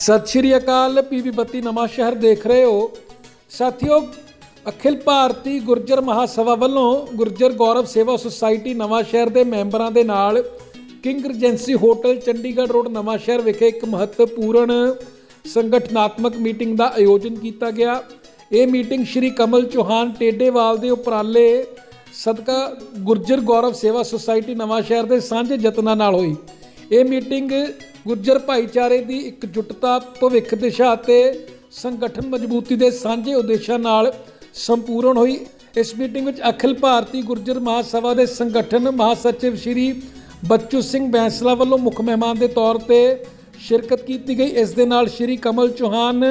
ਸਤਿ ਸ਼੍ਰੀ ਅਕਾਲ ਪੀਵੀ ਬੱਤੀ ਨਵਾਂ ਸ਼ਹਿਰ ਦੇਖ ਰਹੇ ਹੋ। ਸਾਥੀਓ, ਅਖਿਲ ਭਾਰਤੀ ਗੁਰਜਰ ਮਹਾਸਭਾ ਵੱਲੋਂ ਗੁਰਜਰ ਗੌਰਵ ਸੇਵਾ ਸੁਸਾਇਟੀ ਨਵਾਂ ਸ਼ਹਿਰ ਦੇ ਮੈਂਬਰਾਂ ਦੇ ਨਾਲ King Regency hotel Chandigarh road Nawanshahr ਵਿਖੇ ਇੱਕ ਮਹੱਤਵਪੂਰਨ ਸੰਗਠਨਾਤਮਕ ਮੀਟਿੰਗ ਦਾ ਆਯੋਜਨ ਕੀਤਾ ਗਿਆ। ਇਹ ਮੀਟਿੰਗ ਸ਼੍ਰੀ ਕਮਲ ਚੌਹਾਨ ਟੇਡੇਵਾਲ ਦੇ ਉਪਰਾਲੇ ਸਦਕਾ ਗੁਰਜਰ ਗੌਰਵ ਸੇਵਾ ਸੁਸਾਇਟੀ ਨਵਾਂ ਸ਼ਹਿਰ ਦੇ ਸਾਂਝੇ ਯਤਨਾਂ ਨਾਲ ਹੋਈ। ਇਹ ਮੀਟਿੰਗ ਗੁੱਜਰ ਭਾਈਚਾਰੇ ਦੀ ਇਕਜੁੱਟਤਾ, ਭਵਿੱਖ ਦਿਸ਼ਾ ਅਤੇ ਸੰਗਠਨ ਮਜ਼ਬੂਤੀ ਦੇ ਸਾਂਝੇ ਉਦੇਸ਼ਾਂ ਨਾਲ ਸੰਪੂਰਨ ਹੋਈ। ਇਸ ਮੀਟਿੰਗ ਵਿੱਚ ਅਖਿਲ ਭਾਰਤੀ ਗੁਰਜਰ ਮਹਾਸਭਾ ਦੇ ਸੰਗਠਨ ਮਹਾਸਚਿਵ ਸ਼੍ਰੀ ਬੱਚੂ ਸਿੰਘ ਬੈਂਸਲਾ ਵੱਲੋਂ ਮੁੱਖ ਮਹਿਮਾਨ ਦੇ ਤੌਰ ਤੇ ਸ਼ਿਰਕਤ ਕੀਤੀ ਗਈ। ਇਸ ਦੇ ਨਾਲ ਸ਼੍ਰੀ ਕਮਲ ਚੌਹਾਨ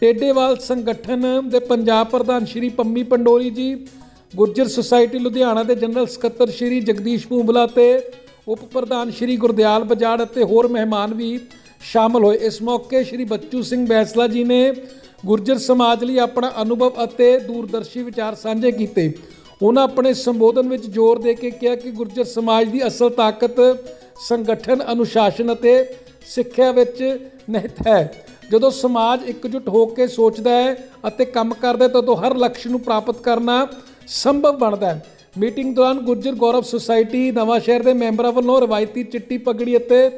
ਟੇਡੇਵਾਲ ਸੰਗਠਨ ਦੇ ਪੰਜਾਬ ਪ੍ਰਧਾਨ ਸ਼੍ਰੀ ਪੰਮੀ ਪੰਡੋਰੀ ਜੀ, ਗੁਰਜਰ ਸੁਸਾਇਟੀ ਲੁਧਿਆਣਾ ਦੇ ਜਨਰਲ ਸਕੱਤਰ ਸ਼੍ਰੀ ਜਗਦੀਸ਼ ਭੂੰਬਲਾ ਤੇ ਉਪ ਪ੍ਰਧਾਨ ਸ਼੍ਰੀ ਗੁਰਦਿਆਲ ਬਜਾੜ ਅਤੇ ਹੋਰ ਮਹਿਮਾਨ ਵੀ ਸ਼ਾਮਲ ਹੋਏ। ਇਸ ਮੌਕੇ ਸ਼੍ਰੀ ਬੱਚੂ ਸਿੰਘ ਬੈਂਸਲਾ ਜੀ ਨੇ ਗੁਰਜਰ ਸਮਾਜ ਲਈ ਆਪਣਾ ਅਨੁਭਵ ਅਤੇ ਦੂਰਦਰਸ਼ੀ ਵਿਚਾਰ ਸਾਂਝੇ ਕੀਤੇ। ਉਹਨਾਂ ਆਪਣੇ ਸੰਬੋਧਨ ਵਿੱਚ ਜ਼ੋਰ ਦੇ ਕੇ ਕਿਹਾ ਕਿ ਗੁਰਜਰ ਸਮਾਜ ਦੀ ਅਸਲ ਤਾਕਤ ਸੰਗਠਨ, ਅਨੁਸ਼ਾਸਨ ਅਤੇ ਸਿੱਖਿਆ ਵਿੱਚ ਨਿਹਿਤ ਹੈ। ਜਦੋਂ ਸਮਾਜ ਇਕਜੁੱਟ ਹੋ ਕੇ ਸੋਚਦਾ ਹੈ ਅਤੇ ਕੰਮ ਕਰਦਾ ਹੈ, ਤਾਂ ਉਦੋਂ ਹਰ ਲਕਸ਼ ਨੂੰ ਪ੍ਰਾਪਤ ਕਰਨਾ ਸੰਭਵ ਬਣਦਾ ਹੈ। ਮੀਟਿੰਗ ਦੌਰਾਨ ਗੁਰਜਰ ਗੌਰਵ ਸੁਸਾਇਟੀ ਨਵਾਂ ਸ਼ਹਿਰ ਦੇ ਮੈਂਬਰਾਂ ਵੱਲੋਂ ਰਵਾਇਤੀ ਚਿੱਟੀ ਪਗੜੀ ਅਤੇ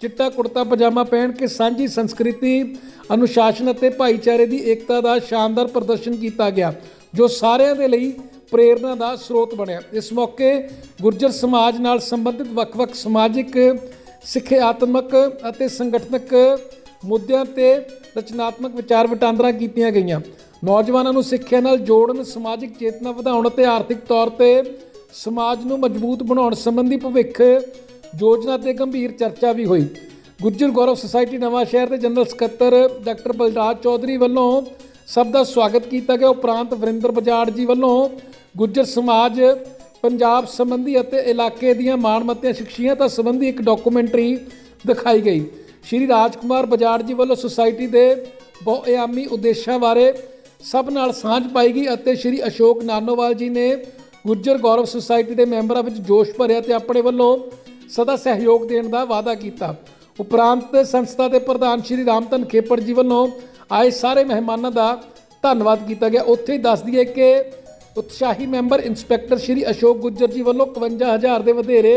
ਚਿੱਟਾ ਕੁੜਤਾ ਪਜਾਮਾ ਪਹਿਨ ਕੇ ਸਾਂਝੀ ਸੰਸਕ੍ਰਿਤੀ, ਅਨੁਸ਼ਾਸਨ ਅਤੇ ਭਾਈਚਾਰੇ ਦੀ ਏਕਤਾ ਦਾ ਸ਼ਾਨਦਾਰ ਪ੍ਰਦਰਸ਼ਨ ਕੀਤਾ ਗਿਆ, ਜੋ ਸਾਰਿਆਂ ਦੇ ਲਈ ਪ੍ਰੇਰਣਾ ਦਾ ਸਰੋਤ ਬਣਿਆ। ਇਸ ਮੌਕੇ ਗੁਰਜਰ ਸਮਾਜ ਨਾਲ ਸੰਬੰਧਿਤ ਵੱਖ-ਵੱਖ ਸਮਾਜਿਕ, ਸਿੱਖਿਆਤਮਕ ਅਤੇ ਸੰਗਠਨਕ ਮੁੱਦਿਆਂ ਤੇ ਰਚਨਾਤਮਕ ਵਿਚਾਰ ਵਟਾਂਦਰਾ ਕੀਤੀਆਂ ਗਈਆਂ। ਨੌਜਵਾਨਾਂ ਨੂੰ ਸਿੱਖਿਆ ਨਾਲ ਜੋੜਨ, ਸਮਾਜਿਕ ਚੇਤਨਾ ਵਧਾਉਣ ਅਤੇ ਆਰਥਿਕ ਤੌਰ ਤੇ ਸਮਾਜ ਨੂੰ ਮਜ਼ਬੂਤ ਬਣਾਉਣ ਸੰਬੰਧੀ ਭਵਿੱਖ ਯੋਜਨਾ ਤੇ ਗੰਭੀਰ ਚਰਚਾ ਵੀ ਹੋਈ। ਗੁੱਜਰ ਗੌਰਵ ਸੁਸਾਇਟੀ ਨਵਾਂ ਸ਼ਹਿਰ ਦੇ ਜਨਰਲ ਸਕੱਤਰ ਡਾਕਟਰ ਬਲਰਾਜ ਚੌਧਰੀ ਵੱਲੋਂ ਸਭ ਦਾ ਸਵਾਗਤ ਕੀਤਾ ਗਿਆ। ਉਪਰੰਤ ਵਰਿੰਦਰ ਬਜਾੜ ਜੀ ਵੱਲੋਂ ਗੁੱਜਰ ਸਮਾਜ, ਪੰਜਾਬ ਸੰਬੰਧੀ ਅਤੇ ਇਲਾਕੇ ਦੀਆਂ ਮਾਣਮੱਤੀਆਂ ਸ਼ਖਸੀਅਤਾਂ ਸੰਬੰਧੀ ਇੱਕ ਡਾਕੂਮੈਂਟਰੀ ਦਿਖਾਈ ਗਈ। ਸ਼੍ਰੀ ਰਾਜਕੁਮਾਰ ਬਜਾੜ ਜੀ ਵੱਲੋਂ ਸੁਸਾਇਟੀ ਦੇ ਬਹੁਆਯਾਮੀ ਉਦੇਸ਼ਾਂ ਬਾਰੇ ਸਭ ਨਾਲ ਸਾਂਝ ਪਾਈ ਗਈ ਅਤੇ ਸ਼੍ਰੀ ਅਸ਼ੋਕ ਨਾਨੋਵਾਲ ਜੀ ਨੇ ਗੁੱਜਰ ਗੌਰਵ ਸੁਸਾਇਟੀ ਦੇ ਮੈਂਬਰਾਂ ਵਿੱਚ ਜੋਸ਼ ਭਰਿਆ ਤੇ ਆਪਣੇ ਵੱਲੋਂ ਸਦਾ ਸਹਿਯੋਗ ਦੇਣ ਦਾ ਵਾਅਦਾ ਕੀਤਾ। ਉਪਰੰਤ ਸੰਸਥਾ ਦੇ ਪ੍ਰਧਾਨ ਸ਼੍ਰੀ ਰਾਮਤਨ ਖੇਪੜ ਜੀ ਵੱਲੋਂ ਆਏ ਸਾਰੇ ਮਹਿਮਾਨਾਂ ਦਾ ਧੰਨਵਾਦ ਕੀਤਾ ਗਿਆ। ਉੱਥੇ ਹੀ ਦੱਸ ਦਈਏ ਕਿ ਉਤਸ਼ਾਹੀ ਮੈਂਬਰ ਇੰਸਪੈਕਟਰ ਸ਼੍ਰੀ ਅਸ਼ੋਕ ਗੁੱਜਰ ਜੀ ਵੱਲੋਂ 51000 ਦੇ ਵਧੇਰੇ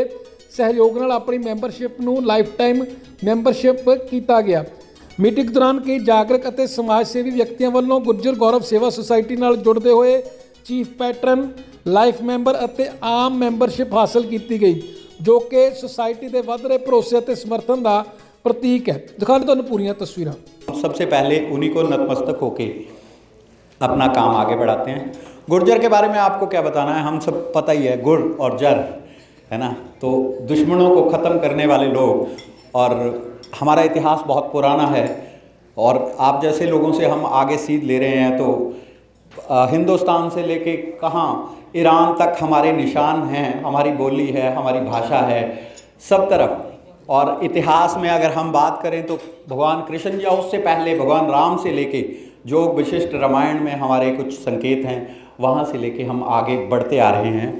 ਸਹਿਯੋਗ ਨਾਲ ਆਪਣੀ ਮੈਂਬਰਸ਼ਿਪ ਨੂੰ ਲਾਈਫ ਟਾਈਮ ਮੈਂਬਰਸ਼ਿਪ ਕੀਤਾ ਗਿਆ। ਮੀਟਿੰਗ ਦੌਰਾਨ ਕਈ ਜਾਗਰਕ ਅਤੇ ਸਮਾਜ ਸੇਵੀ ਵਿਅਕਤੀਆਂ ਵੱਲੋਂ ਗੁਰਜਰ ਗੌਰਵ ਸੇਵਾ ਸੁਸਾਇਟੀ ਨਾਲ ਜੁੜਦੇ ਹੋਏ ਚੀਫ ਪੈਟਰਨ ਲਾਈਫ ਮੈਂਬਰ ਅਤੇ ਆਮ ਮੈਂਬਰਸ਼ਿਪ ਹਾਸਲ ਕੀਤੀ ਗਈ ਜੋ ਕਿ ਸੁਸਾਇਟੀ ਦੇ ਵੱਧ ਰਹੇ ਭਰੋਸੇ ਅਤੇ ਸਮਰਥਨ ਦਾ ਪ੍ਰਤੀਕ ਹੈ ਦਿਖਾਉਂਦੇ ਤੁਹਾਨੂੰ ਪੂਰੀਆਂ ਤਸਵੀਰਾਂ सबसे पहले उन्हीं को नतमस्तक होके अपना काम आगे बढ़ाते हैं गुर्जर के बारे में आपको क्या बताना है हम सब पता ही है गुर और जर है ना तो दुश्मनों को ख़त्म करने वाले लोग और हमारा इतिहास बहुत पुराना है और आप जैसे लोगों से हम आगे सीध ले रहे हैं तो हिंदुस्तान से लेके कहाँ, ईरान तक हमारे निशान हैं, हमारी बोली है, हमारी भाषा है, सब तरफ़। और इतिहास में अगर हम बात करें तो भगवान कृष्ण या उससे पहले भगवान राम से लेके जो विशिष्ट रामायण में हमारे कुछ संकेत हैं, वहाँ से लेके हम आगे बढ़ते आ रहे हैं।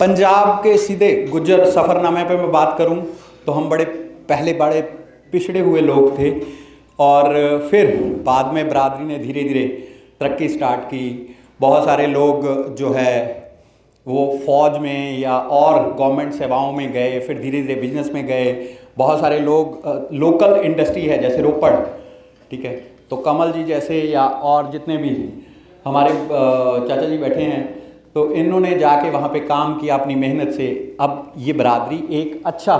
पंजाब के सीधे गुज्जर सफ़रनामे पे मैं बात करूँ। तो हम बड़े, पहले बड़े पिछड़े हुए लोग थे और फिर बाद में बरादरी ने धीरे धीरे तरक्की स्टार्ट की। बहुत सारे लोग जो है, वो फौज में या और गवर्नमेंट सेवाओं में गए, फिर धीरे धीरे बिज़नेस में गए। बहुत सारे लोग लोकल इंडस्ट्री है, जैसे रोपड़, ठीक है? तो कमल जी जैसे या और जितने भी हमारे चाचा जी बैठे हैं तो इन्होंने जाके वहाँ पे काम किया अपनी मेहनत से। अब ये बरादरी एक अच्छा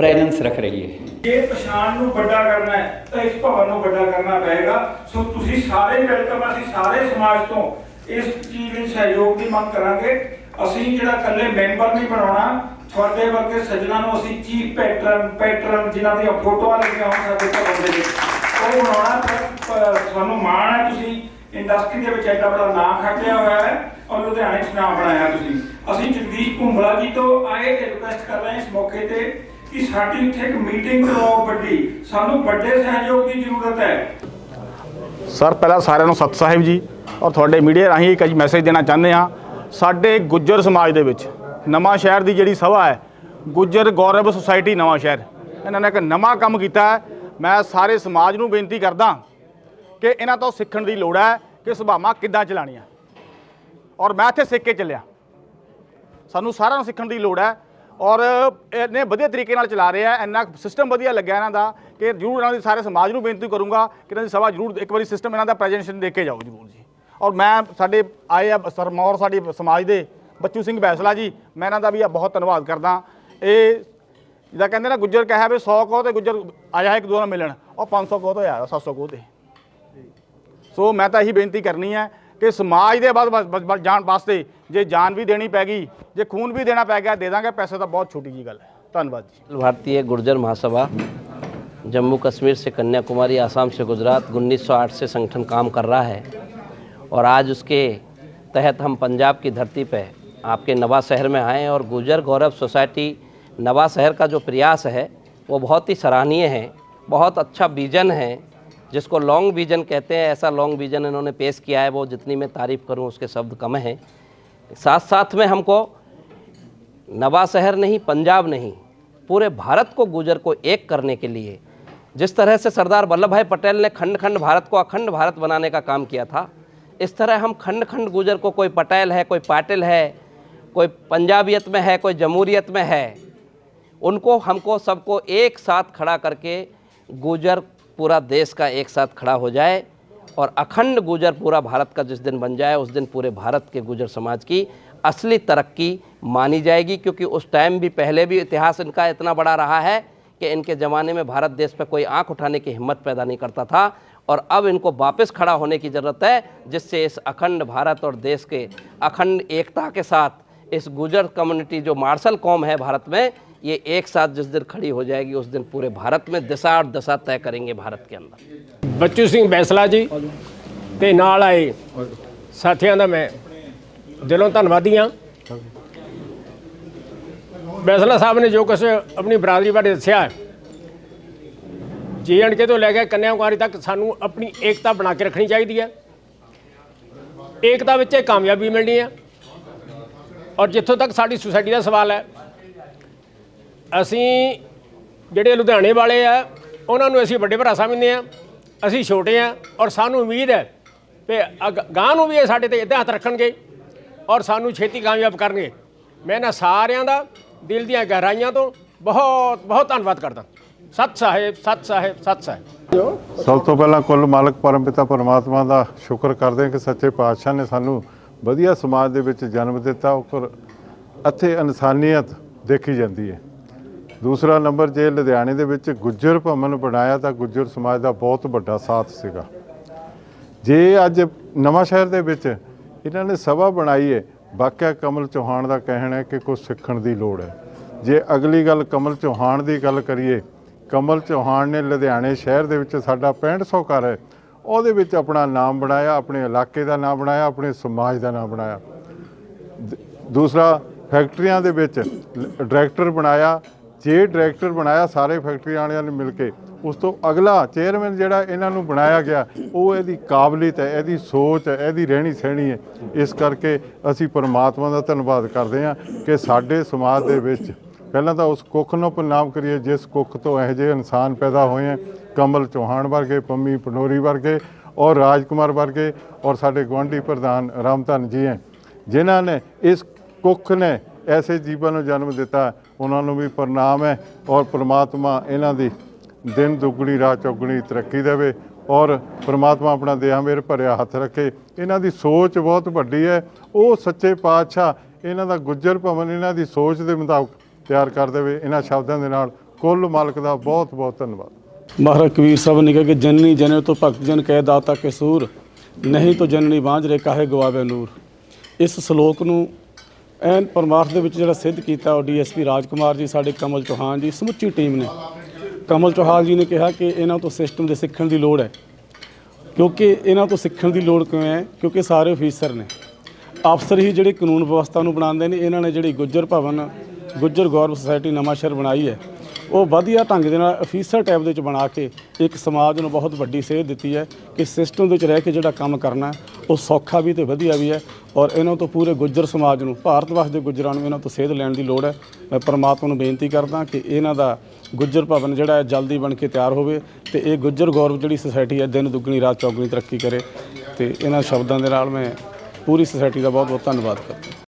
ਪ੍ਰੈਜ਼ੈਂਸ ਰੱਖ ਰਹੀ ਹੈ। ਜੇ ਪਛਾਣ ਨੂੰ ਵੱਡਾ ਕਰਨਾ ਹੈ, ਤਾਂ ਇਸ ਭਵਨ ਨੂੰ ਵੱਡਾ ਕਰਨਾ ਪਏਗਾ। ਸੋ ਤੁਸੀਂ ਸਾਰੇ ਵੈਲਕਮ ਅਸੀਂ ਸਾਰੇ ਸਮਾਜ ਤੋਂ ਇਸ ਚੀਜ਼ ਵਿੱਚ ਸਹਿਯੋਗ ਦੀ ਮੰਗ ਕਰਾਂਗੇ। ਅਸੀਂ ਜਿਹੜਾ ਇਕੱਲੇ ਮੈਂਬਰ ਨਹੀਂ ਬਣਾਉਣਾ, ਤੁਹਾਡੇ ਵਰਗੇ ਸੱਜਣਾ ਨੂੰ ਅਸੀਂ ਚੀਫ ਪੈਟਰਨ ਪੈਟਰਨ ਜਿਨ੍ਹਾਂ ਦੀਆਂ ਫੋਟੋਆਂ ਲੱਗੀਆਂ ਹੋਣ ਸਾਡੇ ਭਵਨ ਦੇ ਵਿੱਚ, ਉਹ ਬਣਾਉਣਾ ਤੁਹਾਨੂੰ ਮਾਣ ਹੈ ਤੁਸੀਂ ਇੰਡਸਟਰੀ ਦੇ ਵਿੱਚ ਐਡਾ ਬੜਾ ਨਾਮ ਖੱਟਿਆ ਹੋਇਆ ਹੈ ਔਰ ਲੁਧਿਆਣੇ 'ਚ ਨਾਮ ਬਣਾਇਆ ਤੁਸੀਂ। ਅਸੀਂ ਜਗਦੀਸ਼ ਭੁੰਬਲਾ ਜੀ ਤੋਂ ਆਏ ਰਿਕੁਐਸਟ ਕਰ ਰਹੇ ਹਾਂ ਇਸ ਮੌਕੇ ਤੇ ਕਿ ਸਾਡੀ ਇੱਥੇ ਇੱਕ ਮੀਟਿੰਗ ਕਰਵਾਓ ਵੱਡੀ। ਸਾਨੂੰ ਵੱਡੇ ਸਹਿਯੋਗ ਦੀ ਜ਼ਰੂਰਤ ਹੈ। ਸਰ, ਪਹਿਲਾਂ ਸਾਰਿਆਂ ਨੂੰ ਸਤਿ ਸਾਹਿਬ ਜੀ। ਔਰ ਤੁਹਾਡੇ ਮੀਡੀਆ ਰਾਹੀਂ ਇੱਕ ਅੱਜ ਮੈਸੇਜ ਦੇਣਾ ਚਾਹੁੰਦੇ ਹਾਂ। ਸਾਡੇ ਗੁੱਜਰ ਸਮਾਜ ਦੇ ਵਿੱਚ, ਨਵਾਂ ਸ਼ਹਿਰ ਦੀ ਜਿਹੜੀ ਸਭਾ ਹੈ, ਗੁੱਜਰ ਗੌਰਵ ਸੁਸਾਇਟੀ ਨਵਾਂ ਸ਼ਹਿਰ। ਇਹਨਾਂ ਨੇ ਇੱਕ ਨਵਾਂ ਕੰਮ ਕੀਤਾ ਹੈ। ਮੈਂ ਸਾਰੇ ਸਮਾਜ ਨੂੰ ਬੇਨਤੀ ਕਰਦਾ ਕਿ ਇਹਨਾਂ ਤੋਂ ਸਿੱਖਣ ਦੀ ਲੋੜ ਹੈ ਕਿ ਸੁਭਾਵਾਂ ਕਿੱਦਾਂ ਚਲਾਉਣੀਆਂ। ਔਰ ਮੈਂ ਇੱਥੇ ਸਿੱਖ ਕੇ ਚੱਲਿਆ। ਸਾਨੂੰ ਸਾਰਿਆਂ ਨੂੰ ਸਿੱਖਣ ਦੀ ਲੋੜ ਹੈ। ਔਰ ਇਹਨੇ ਵਧੀਆ ਤਰੀਕੇ ਨਾਲ ਚਲਾ ਰਿਹਾ ਹੈ ਇੰਨਾ ਸਿਸਟਮ ਵਧੀਆ ਲੱਗਿਆ ਇਹਨਾਂ ਦਾ ਕਿ ਜ਼ਰੂਰ ਇਹਨਾਂ ਦੀ ਸਾਰੇ ਸਮਾਜ ਨੂੰ ਬੇਨਤੀ ਕਰੂੰਗਾ ਕਿ ਇਹਨਾਂ ਦੀ ਸਭਾ ਜ਼ਰੂਰ ਇੱਕ ਵਾਰੀ ਸਿਸਟਮ ਇਹਨਾਂ ਦਾ ਪ੍ਰੈਜੈਂਟੇਸ਼ਨ ਦੇਖ ਕੇ ਜਾਓ ਜ਼ਰੂਰ ਜੀ। ਔਰ ਮੈਂ ਸਾਡੇ ਆਏ ਆ ਸਰਮੌਰ ਸਾਡੀ ਸਮਾਜ ਦੇ ਬੱਚੂ ਸਿੰਘ ਬੈਸਲਾ ਜੀ ਮੈਂ ਇਹਨਾਂ ਦਾ ਵੀ ਬਹੁਤ ਧੰਨਵਾਦ ਕਰਦਾ। ਇਹ ਜਿੱਦਾਂ ਕਹਿੰਦੇ ਨਾ ਗੁੱਜਰ ਕਹੇ ਵੀ 100 ਕੋ ਤੇ ਗੁੱਜਰ ਆਇਆ ਇੱਕ ਦੋ ਨਾਲ ਮਿਲਣ ਉਹ 500 ਕੋ ਤੋਂ ਆਇਆ 700 ਕੋ ਤੇ। ਸੋ ਮੈਂ ਤਾਂ ਇਹੀ ਬੇਨਤੀ ਕਰਨੀ ਹੈ ਕਿ ਸਮਾਜ ਦੇ ਬਾਅਦ ਬਸ- ਬਸ- ਬਸ ਜਾਣ ਵਾਸਤੇ ਜੇ ਜਾਨ ਵੀ ਦੇਣੀ ਪੈ ਗਈ ਜੇ ਖੂਨ ਵੀ ਦੇਣਾ ਪੈ ਗਿਆ ਦੇ ਦਾਂਗੇ ਪੈਸੇ ਤਾਂ ਬਹੁਤ ਛੋਟੀ ਜੀ ਗੱਲ ਹੈ ਧੰਨਵਾਦ ਜੀ भारतीय गुर्जर महासभा जम्मू कश्मीर से कन्याकुमारी आसाम से गुजरात 1908 से संगठन काम कर रहा है और आज उसके तहत हम पंजाब की धरती पे आपके नवा शहर में आए हैं और गुर्जर गौरव सोसाइटी नवा शहर का जो प्रयास है वो बहुत ही सराहनीय है बहुत अच्छा विजन है जिसको लॉन्ग विजन कहते हैं, ऐसा लॉन्ग विजन इन्होंने पेश किया है, वो जितनी मैं तारीफ़ करूँ, उसके शब्द कम हैं। साथ साथ में हमको नवा शहर नहीं, पंजाब नहीं, पूरे भारत को गुजर को एक करने के लिए, जिस तरह से सरदार वल्लभ भाई पटेल ने खंड खंड भारत को अखंड भारत बनाने का काम किया था, इस तरह हम खंड खंड गुजर को कोई पटेल है, कोई पाटिल है, कोई पंजाबियत में है, कोई जमहूरियत में है, उनको हमको सबको एक साथ खड़ा करके गुजर पूरा देश का एक साथ खड़ा हो जाए और अखंड गुजर पूरा भारत का जिस दिन बन जाए, उस दिन पूरे भारत के गुजर समाज की असली तरक्की मानी जाएगी, क्योंकि उस टाइम भी पहले भी इतिहास इनका इतना बड़ा रहा है कि इनके ज़माने में भारत देश पर कोई आँख उठाने की हिम्मत पैदा नहीं करता था और अब इनको वापस खड़ा होने की ज़रूरत है, जिससे इस अखंड भारत और देश के अखंड एकता के साथ इस गुजर कम्युनिटी जो मार्शल कौम है भारत में ये एक साथ जिस दिन खड़ी हो जाएगी उस दिन पूरे भारत में दिशा और दशा तय करेंगे भारत के अंदर ਬੱਚੂ ਸਿੰਘ ਬੈਸਲਾ ਜੀ ਤੇ ਨਾਲ ਆਏ ਸਾਥੀਆਂ ਦਾ ਮੈਂ ਦਿਲੋਂ ਧੰਨਵਾਦੀ ਹਾਂ ਬੈਸਲਾ ਸਾਹਿਬ ਨੇ ਜੋ ਕੁਛ ਆਪਣੀ ਬਰਾਦਰੀ ਬਾਰੇ ਦੱਸਿਆ ਜੀ ਐਂਡ ਕੇ ਤੋਂ ਲੈ ਕੇ ਕੰਨਿਆਕੁਮਾਰੀ ਤੱਕ ਸਾਨੂੰ ਆਪਣੀ ਏਕਤਾ ਬਣਾ ਕੇ ਰੱਖਣੀ ਚਾਹੀਦੀ ਹੈ ਏਕਤਾ ਵਿੱਚ ਹੀ ਕਾਮਯਾਬੀ ਮਿਲਣੀ ਹੈ ਔਰ ਜਿੱਥੋਂ ਤੱਕ ਸਾਡੀ ਸੁਸਾਇਟੀ ਦਾ ਸਵਾਲ ਹੈ ਅਸੀਂ ਜਿਹੜੇ ਲੁਧਿਆਣੇ ਵਾਲੇ ਆ, ਉਹਨਾਂ ਨੂੰ ਅਸੀਂ ਵੱਡੇ ਭਰਾ ਸਮਝਦੇ ਆ ਅਸੀਂ ਛੋਟੇ ਆ ਔਰ ਸਾਨੂੰ ਉਮੀਦ ਹੈ ਕਿ ਅਗ- ਗਾਂਹ ਨੂੰ ਵੀ ਇਹ ਸਾਡੇ ਤੇ ਇੱਦਾਂ ਹੱਥ ਰੱਖਣਗੇ ਔਰ ਸਾਨੂੰ ਛੇਤੀ ਕਾਮਯਾਬ ਕਰਨਗੇ। ਮੈਂ ਇਹਨਾਂ ਸਾਰਿਆਂ ਦਾ ਦਿਲ ਦੀਆਂ ਗਹਿਰਾਈਆਂ ਤੋਂ ਬਹੁਤ ਬਹੁਤ ਧੰਨਵਾਦ ਕਰਦਾ। ਸਤ ਸਾਹਿਬ ਸਤ ਸਾਹਿਬ ਸਤ ਸਾਹਿਬ। ਸਭ ਤੋਂ ਪਹਿਲਾਂ ਕੁੱਲ ਮਾਲਕ ਪਰਮਪਿਤਾ ਪਰਮਾਤਮਾ ਦਾ ਸ਼ੁਕਰ ਕਰਦੇ ਹਾਂ ਕਿ ਸੱਚੇ ਪਾਤਸ਼ਾਹ ਨੇ ਸਾਨੂੰ ਵਧੀਆ ਸਮਾਜ ਦੇ ਵਿੱਚ ਜਨਮ ਦਿੱਤਾ। ਔਰ ਇੱਥੇ ਇਨਸਾਨੀਅਤ ਦੇਖੀ ਜਾਂਦੀ ਹੈ। ਦੂਸਰਾ ਨੰਬਰ, ਜੇ ਲੁਧਿਆਣੇ ਦੇ ਵਿੱਚ ਗੁੱਜਰ ਭਵਨ ਬਣਾਇਆ ਤਾਂ ਗੁੱਜਰ ਸਮਾਜ ਦਾ ਬਹੁਤ ਵੱਡਾ ਸਾਥ ਸੀਗਾ। ਜੇ ਅੱਜ ਨਵਾਂ ਸ਼ਹਿਰ ਦੇ ਵਿੱਚ ਇਹਨਾਂ ਨੇ ਸਭਾ ਬਣਾਈ ਹੈ ਵਾਕਿਆ ਕਮਲ ਚੌਹਾਨ ਦਾ ਕਹਿਣਾ ਹੈ ਕਿ ਕੁਝ ਸਿੱਖਣ ਦੀ ਲੋੜ ਹੈ। ਜੇ ਅਗਲੀ ਗੱਲ ਕਮਲ ਚੌਹਾਨ ਦੀ ਗੱਲ ਕਰੀਏ, ਕਮਲ ਚੌਹਾਨ ਨੇ ਲੁਧਿਆਣੇ ਸ਼ਹਿਰ ਦੇ ਵਿੱਚ ਸਾਡਾ 6500 ਘਰ ਹੈ। ਉਹਦੇ ਵਿੱਚ ਆਪਣਾ ਨਾਮ ਬਣਾਇਆ, ਆਪਣੇ ਇਲਾਕੇ ਦਾ ਨਾਮ ਬਣਾਇਆ, ਆਪਣੇ ਸਮਾਜ ਦਾ ਨਾਮ ਬਣਾਇਆ। ਦ- ਦੂਸਰਾ, ਫੈਕਟਰੀਆਂ ਦੇ ਵਿੱਚ ਲ- ਡਾਇਰੈਕਟਰ ਬਣਾਇਆ ਜੇ ਡਾਇਰੈਕਟਰ ਬਣਾਇਆ ਸਾਰੇ ਫੈਕਟਰੀ ਵਾਲਿਆਂ ਨੇ ਮਿਲ ਕੇ, ਉਸ ਤੋਂ ਅਗਲਾ ਚੇਅਰਮੈਨ ਜਿਹੜਾ ਇਹਨਾਂ ਨੂੰ ਬਣਾਇਆ ਗਿਆ, ਉਹ ਇਹਦੀ ਕਾਬਲੀਅਤ ਹੈ, ਇਹਦੀ ਸੋਚ ਹੈ, ਇਹਦੀ ਰਹਿਣੀ ਸਹਿਣੀ ਹੈ। ਇਸ ਕਰਕੇ ਅਸੀਂ ਪਰਮਾਤਮਾ ਦਾ ਧੰਨਵਾਦ ਕਰਦੇ ਹਾਂ ਕਿ ਸਾਡੇ ਸਮਾਜ ਦੇ ਵਿੱਚ ਪਹਿਲਾਂ ਤਾਂ ਉਸ ਕੁੱਖ ਨੂੰ ਪ੍ਰਣਾਮ ਕਰੀਏ, ਜਿਸ ਕੁੱਖ ਤੋਂ ਇਹੋ ਜਿਹੇ ਇਨਸਾਨ ਪੈਦਾ ਹੋਏ ਹੈ, ਕਮਲ ਚੌਹਾਨ ਵਰਗੇ, ਪੰਮੀ ਪਨੋਰੀ ਵਰਗੇ ਔਰ ਰਾਜਕੁਮਾਰ ਵਰਗੇ ਔਰ ਸਾਡੇ ਗੁਆਂਢੀ ਪ੍ਰਧਾਨ ਰਾਮਧਨ ਜੀ ਹੈ, ਜਿਨ੍ਹਾਂ ਨੇ ਇਸ ਕੁੱਖ ਨੇ ਐਸੇ ਜੀਵਨ ਨੂੰ ਜਨਮ ਦਿੱਤਾ ਉਹਨਾਂ ਨੂੰ ਵੀ ਪ੍ਰਣਾਮ ਹੈ ਔਰ ਪ੍ਰਮਾਤਮਾ ਇਹਨਾਂ ਦੀ ਦਿਨ ਦੁੱਗਣੀ, ਰਾਤ ਚੌਗਣੀ ਤਰੱਕੀ ਦੇਵੇ ਔਰ ਪ੍ਰਮਾਤਮਾ ਆਪਣਾ ਦੇਹਾਂ ਮੇਰ ਭਰਿਆ ਹੱਥ ਰੱਖੇ। ਇਹਨਾਂ ਦੀ ਸੋਚ ਬਹੁਤ ਵੱਡੀ ਹੈ। ਉਹ ਸੱਚੇ ਪਾਤਸ਼ਾਹ ਇਹਨਾਂ ਦਾ ਗੁੱਜਰ ਭਵਨ ਇਹਨਾਂ ਦੀ ਸੋਚ ਦੇ ਮੁਤਾਬਕ ਤਿਆਰ ਕਰ ਦੇਵੇ। ਇਹਨਾਂ ਸ਼ਬਦਾਂ ਦੇ ਨਾਲ ਕੁੱਲ ਮਾਲਕ ਦਾ ਬਹੁਤ ਬਹੁਤ ਧੰਨਵਾਦ। ਮਹਾਰਾਜ ਕਬੀਰ ਸਾਹਿਬ ਨੇ ਕਿਹਾ ਕਿ ਜਨਨੀ ਜਨੇ ਤੋਂ ਭਗਤ ਜਨ ਕਹਿ ਦਾਤਾ ਕਸੂਰ, ਨਹੀਂ ਤੋਂ ਜਨਨੀ ਬਾਂਝ ਰੇ ਕਾਹੇ ਗਵਾਵੇ ਨੂਰ। ਇਸ ਸ਼ਲੋਕ ਨੂੰ ਐਨ ਪਰਮਾਰਥ ਦੇ ਵਿੱਚ ਜਿਹੜਾ ਸਿੱਧ ਕੀਤਾ ਉਹ ਡੀਐਸਪੀ ਰਾਜਕੁਮਾਰ ਜੀ, ਸਾਡੇ ਕਮਲ ਚੌਹਾਨ ਜੀ, ਸਮੁੱਚੀ ਟੀਮ ਨੇ। ਕਮਲ ਚੌਹਾਨ ਜੀ ਨੇ ਕਿਹਾ ਕਿ ਇਹਨਾਂ ਤੋਂ ਸਿਸਟਮ ਦੇ ਸਿੱਖਣ ਦੀ ਲੋੜ ਹੈ। ਕਿਉਂਕਿ ਇਹਨਾਂ ਤੋਂ ਸਿੱਖਣ ਦੀ ਲੋੜ ਕਿਉਂ ਹੈ? ਕਿਉਂਕਿ ਸਾਰੇ ਅਫੀਸਰ ਨੇ। ਅਫਸਰ ਹੀ ਜਿਹੜੇ ਕਾਨੂੰਨ ਵਿਵਸਥਾ ਨੂੰ ਬਣਾਉਂਦੇ ਨੇ, ਇਹਨਾਂ ਨੇ ਜਿਹੜੀ ਗੁੱਜਰ ਭਵਨ, ਗੁੱਜਰ ਗੌਰਵ ਸੁਸਾਇਟੀ ਨਵਾਂ ਸ਼ਹਿਰ ਬਣਾਈ ਹੈ ਉਹ ਵਧੀਆ ਢੰਗ ਦੇ ਨਾਲ ਅਫੀਸਰ ਟੈਬ ਦੇ ਵਿੱਚ ਬਣਾ ਕੇ ਇੱਕ ਸਮਾਜ ਨੂੰ ਬਹੁਤ ਵੱਡੀ ਸੇਧ ਦਿੱਤੀ ਹੈ ਕਿ ਸਿਸਟਮ ਦੇ ਵਿੱਚ ਰਹਿ ਕੇ ਜਿਹੜਾ ਕੰਮ ਕਰਨਾ ਉਹ ਸੌਖਾ ਵੀ ਤੇ ਵਧੀਆ ਵੀ ਹੈ ਔਰ ਇਹਨਾਂ ਤੋਂ ਪੂਰੇ ਗੁੱਜਰ ਸਮਾਜ ਨੂੰ, ਭਾਰਤ ਵਰਸ ਦੇ ਗੁੱਜਰਾਂ ਨੂੰ ਇਹਨਾਂ ਤੋਂ ਸੇਧ ਲੈਣ ਦੀ ਲੋੜ ਹੈ। ਮੈਂ ਪਰਮਾਤਮਾ ਨੂੰ ਬੇਨਤੀ ਕਰਦਾ ਕਿ ਇਹਨਾਂ ਦਾ ਗੁੱਜਰ ਭਵਨ ਜਿਹੜਾ ਹੈ ਜਲਦੀ ਬਣ ਕੇ ਤਿਆਰ ਹੋਵੇ ਤੇ ਇਹ ਗੁੱਜਰ ਗੌਰਵ ਜਿਹੜੀ ਸੁਸਾਇਟੀ ਹੈ, ਦਿਨ ਦੁੱਗਣੀ, ਰਾਤ ਚੌਗਣੀ ਤਰੱਕੀ ਕਰੇ ਤੇ ਇਹਨਾਂ ਸ਼ਬਦਾਂ ਦੇ ਨਾਲ ਮੈਂ ਪੂਰੀ ਸੁਸਾਇਟੀ ਦਾ ਬਹੁਤ ਬਹੁਤ ਧੰਨਵਾਦ ਕਰਦਾ।